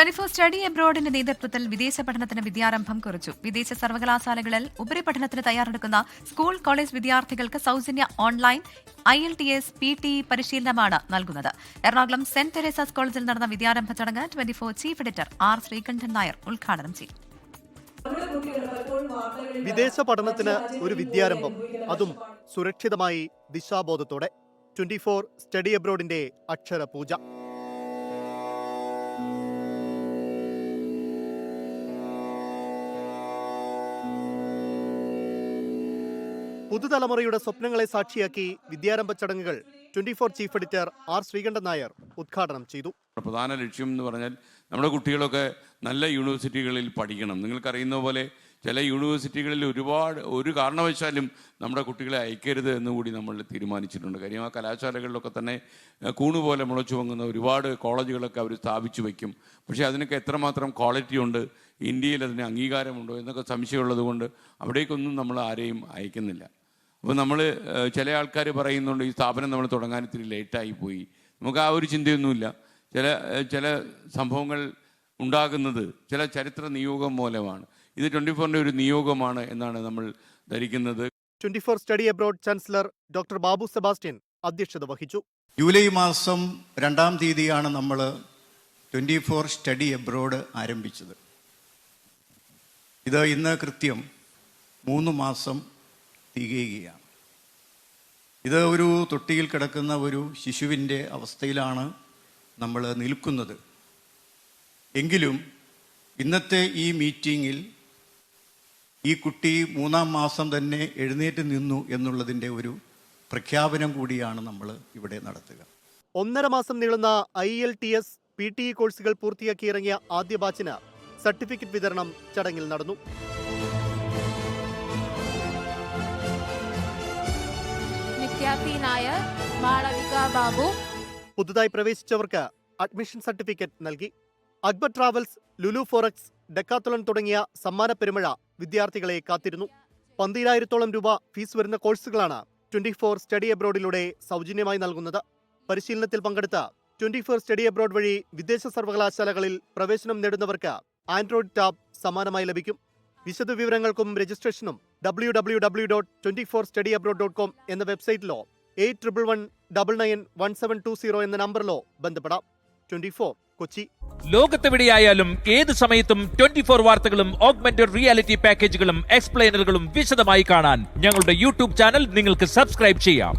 Twenty four study എബ്രോഡിന്റെ നേതൃത്വത്തിൽ വിദേശ പഠനത്തിന് വിദ്യാരംഭം കുറിച്ചു. വിദേശ സർവകലാശാലകളിൽ ഉപരിപഠനത്തിന് തയ്യാറെടുക്കുന്ന സ്കൂൾ കോളേജ് വിദ്യാർത്ഥികൾക്ക് സൗജന്യ online I L T S P T പരിശീലനമാണ് നൽകുന്നത്. എറണാകുളം സെന്റ് തെരേസാസ് കോളേജിൽ നടന്ന വിദ്യാരംഭ ചടങ്ങ് twenty four chief editor R Sreekandan Nair ഉദ്ഘാടനം ചെയ്തു വിദേശ പഠനത്തിന് ഒരു വിദ്യാരംഭം. അതും സുരക്ഷിതമായി ദിശാബോധത്തോടെ. ട്വന്റി ഫോർ സ്റ്റഡി എബ്രോഡിന്റെ അക്ഷര പുതുതലമുറയുടെ സ്വപ്നങ്ങളെ സാക്ഷിയാക്കി വിദ്യാരംഭ ചടങ്ങുകൾ twenty four chief editor R Sreekandan Nair ഉദ്ഘാടനം ചെയ്തു. പ്രധാന ലക്ഷ്യം എന്ന് പറഞ്ഞാൽ നമ്മുടെ കുട്ടികളൊക്കെ നല്ല യൂണിവേഴ്സിറ്റികളിൽ പഠിക്കണം. നിങ്ങൾക്കറിയുന്ന പോലെ ചില യൂണിവേഴ്സിറ്റികളിൽ ഒരുപാട് ഒരു കാരണവശാലും നമ്മുടെ കുട്ടികളെ അയക്കരുത് എന്ന് കൂടി നമ്മൾ തീരുമാനിച്ചിട്ടുണ്ട്. കാര്യം ആ കലാശാലകളിലൊക്കെ തന്നെ കൂണുപോലെ മുളച്ചു പൊങ്ങുന്ന ഒരുപാട് കോളേജുകളൊക്കെ അവർ സ്ഥാപിച്ചു വയ്ക്കും. പക്ഷേ അതിനൊക്കെ എത്രമാത്രം ക്വാളിറ്റി ഉണ്ട് ഇന്ത്യയിൽ അതിന് അംഗീകാരമുണ്ടോ എന്നൊക്കെ സംശയമുള്ളത് കൊണ്ട് അവിടേക്കൊന്നും നമ്മൾ ആരെയും അയക്കുന്നില്ല. അപ്പോൾ നമ്മൾ ചില ആൾക്കാർ പറയുന്നുണ്ട് ഈ സ്ഥാപനം നമ്മൾ തുടങ്ങാൻ ഇത്തിരി ലേറ്റായി പോയി. നമുക്ക് ആ ഒരു ചിന്തയൊന്നുമില്ല. ചില ചില സംഭവങ്ങൾ ഉണ്ടാകുന്നത് ചില ചരിത്ര നിയോഗം മൂലമാണ്. ഇത് ട്വന്റി ഫോറിന്റെ ഒരു നിയോഗമാണ് എന്നാണ് നമ്മൾ ധരിക്കുന്നത്. Twenty four study abroad chancellor doctor Babu Sebastian അധ്യക്ഷത വഹിച്ചു. ജൂലൈ മാസം രണ്ടാം തീയതിയാണ് നമ്മൾ ട്വന്റി ഫോർ സ്റ്റഡി എബ്രോഡ് ആരംഭിച്ചത്. ഇത് ഇന്ന് കൃത്യം മൂന്ന് മാസം തികയുകയാണ് ഇത് ഒരു തൊട്ടിയിൽ കിടക്കുന്ന ഒരു ശിശുവിന്റെ അവസ്ഥയിലാണ് നമ്മൾ നിൽക്കുന്നത്. എങ്കിലും ഇന്നത്തെ ഈ മീറ്റിങ്ങിൽ ഈ കുട്ടി മൂന്നാം മാസം തന്നെ എഴുന്നേറ്റ് നിന്നു എന്നുള്ളതിന്റെ ഒരു പ്രഖ്യാപനം കൂടിയാണ് നമ്മൾ ഇവിടെ നടത്തുക. ഒന്നര മാസം നീളുന്ന I L T S P T E കോഴ്സുകൾ പൂർത്തിയാക്കി ഇറങ്ങിയ ആദ്യ ബാച്ചിന് സർട്ടിഫിക്കറ്റ് വിതരണം ചടങ്ങിൽ നടന്നു. പി നായർ മാളവിക ബാബു. പുതുതായി പ്രവേശിച്ചവർക്ക് അഡ്മിഷൻ സർട്ടിഫിക്കറ്റ് നൽകി. Akbar travels Lulu forex Decathlon തുടങ്ങിയ സമ്മാന പെരുമഴ വിദ്യാർത്ഥികളെ കാത്തിരുന്നു. പന്തിരായിരത്തോളം രൂപ ഫീസ് വരുന്ന കോഴ്സുകളാണ് ട്വന്റി ഫോർ സ്റ്റഡി അബ്രോഡിലൂടെ സൗജന്യമായി നൽകുന്നത്. പരിശീലനത്തിൽ പങ്കെടുത്ത ട്വന്റി ഫോർ സ്റ്റഡി അബ്രോഡ് വഴി വിദേശ സർവകലാശാലകളിൽ പ്രവേശനം നേടുന്നവർക്ക് ആൻഡ്രോയിഡ് ടാബ് സമാനമായി ലഭിക്കും. വിശദവിവരങ്ങൾക്കും രജിസ്ട്രേഷനും W W W dot twenty four study abroad dot com എന്ന വെബ്സൈറ്റിലോ eight triple one double nine one seven two zero എന്ന നമ്പറിലോ ബന്ധപ്പെടാം. Twenty four Kochi. ലോകത്തെവിടെയായാലും ഏത് സമയത്തും ട്വന്റി ഫോർ വാർത്തകളും ഓഗ്മെന്റഡ് റിയാലിറ്റി പാക്കേജുകളും എക്സ്പ്ലെയിനറുകളും വിശദമായി കാണാൻ ഞങ്ങളുടെ യൂട്യൂബ് ചാനൽ നിങ്ങൾക്ക് സബ്സ്ക്രൈബ് ചെയ്യാം.